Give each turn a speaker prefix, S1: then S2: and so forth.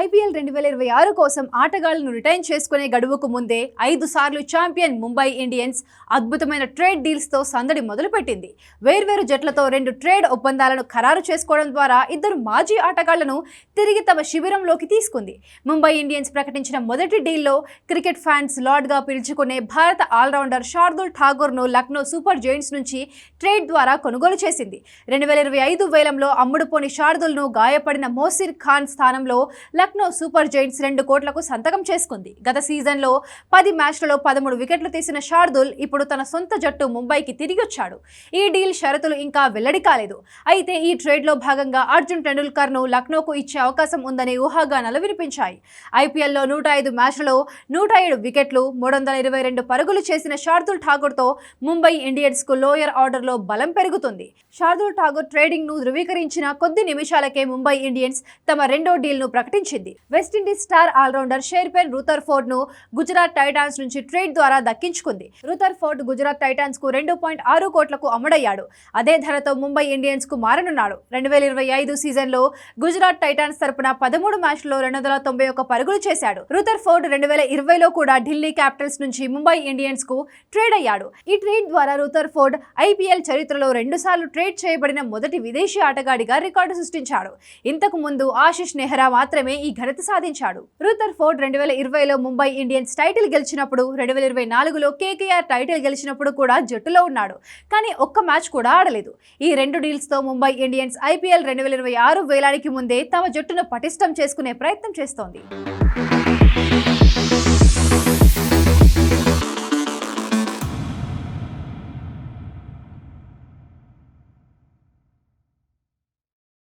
S1: IPL రెండు వేల ఇరవై ఆరు కోసం ఆటగాళ్ళను రిటైన్ చేసుకునే గడువుకు ముందే ఐదు సార్లు ఛాంపియన్ ముంబై ఇండియన్స్ అద్భుతమైన ట్రేడ్ డీల్స్తో సందడి మొదలుపెట్టింది. వేర్వేరు జట్లతో రెండు ట్రేడ్ ఒప్పందాలను ఖరారు చేసుకోవడం ద్వారా ఇద్దరు మాజీ ఆటగాళ్ళను తిరిగి తమ శిబిరంలోకి తీసుకుంది. ముంబై ఇండియన్స్ ప్రకటించిన మొదటి డీల్లో క్రికెట్ ఫ్యాన్స్ లార్డ్గా పిలుచుకునే భారత ఆల్రౌండర్ శార్దుల్ ఠాగూర్ను లక్నో సూపర్ జైంట్స్ నుంచి ట్రేడ్ ద్వారా కొనుగోలు చేసింది. రెండు వేల ఇరవై ఐదు వేలంలో అమ్ముడుపోని శార్దుల్ను గాయపడిన మోసిర్ ఖాన్ స్థానంలో లక్నో సూపర్ జైంట్స్ రెండు కోట్లకు సంతకం చేసుకుంది. గత సీజన్లో పది మ్యాచ్లలో పదమూడు వికెట్లు తీసిన శార్దుల్ ఇప్పుడు తన సొంత జట్టు ముంబైకి తిరిగి వచ్చాడు. ఈ డీల్ షరతులు ఇంకా వెల్లడి కాలేదు. అయితే ఈ ట్రేడ్లో భాగంగా అర్జున్ టెండూల్కర్ను లక్నోకు ఇచ్చే అవకాశం ఉందనే ఊహాగానాలు వినిపించాయి. ఐపీఎల్లో నూట ఐదు మ్యాచ్లలో నూట ఏడు వికెట్లు మూడు వందల ఇరవై రెండు పరుగులు చేసిన శార్దుల్ ఠాగూర్తో ముంబై ఇండియన్స్కు లోయర్ ఆర్డర్లో బలం పెరుగుతుంది. శార్దుల్ ఠాగూర్ ట్రేడింగ్ను ధృవీకరించిన కొద్ది నిమిషాలకే ముంబై ఇండియన్స్ తమ రెండో డీల్ను ప్రకటించింది. West Indies star allrounder Sherfane రూథర్ఫోర్డ్ను Gujarat Titans నుంచి ట్రేడ్ ద్వారా దక్కించుకుంది. రూథర్ఫోర్డ్ గుజరాత్ టైటాన్స్కు రెండు పాయింట్ ఆరు కోట్లకు అమ్ముడయ్యాడు. అదే ధరతో ముంబై ఇండియన్స్కు మారనున్నాడు. రెండు వేల ఇరవై ఐదు సీజన్లో గుజరాత్ టైటాన్స్ తరపున పదమూడు మ్యాచ్లలో రెండు వందల తొంభై ఒక్క పరుగులు చేశాడు. రూథర్ఫోర్డ్ రెండు వేల ఇరవైలో కూడా ఢిల్లీ క్యాపిటల్స్ నుంచి ముంబై ఇండియన్స్కు ట్రేడ్ అయ్యాడు. ఈ ట్రేడ్ ద్వారా రూథర్ఫోర్డ్ ఐపీఎల్ చరిత్రలో రెండుసార్లు ట్రేడ్ చేయబడిన మొదటి విదేశీ ఆటగాడిగా రికార్డు సృష్టించాడు. ఇంతకు ముందు ఆశిష్ నెహ్రా మాత్రమే ఈ ఘనత సాధించాడు. రూథర్ ఫోర్డ్ రెండు వేల ఇరవైలో ముంబై ఇండియన్స్ టైటిల్ గెలిచినప్పుడు రెండు వేల ఇరవై నాలుగులో కేకేఆర్ టైటిల్ గెలిచినప్పుడు కూడా జట్టులో ఉన్నాడు. కానీ ఒక్క మ్యాచ్ కూడా ఆడలేదు. ఈ రెండు డీల్స్తో ముంబై ఇండియన్స్ ఐపీఎల్ రెండు వేల ఇరవై ఆరు వేలాడికి ముందే తమ జట్టును పటిష్టం చేసుకునే ప్రయత్నం చేస్తోంది.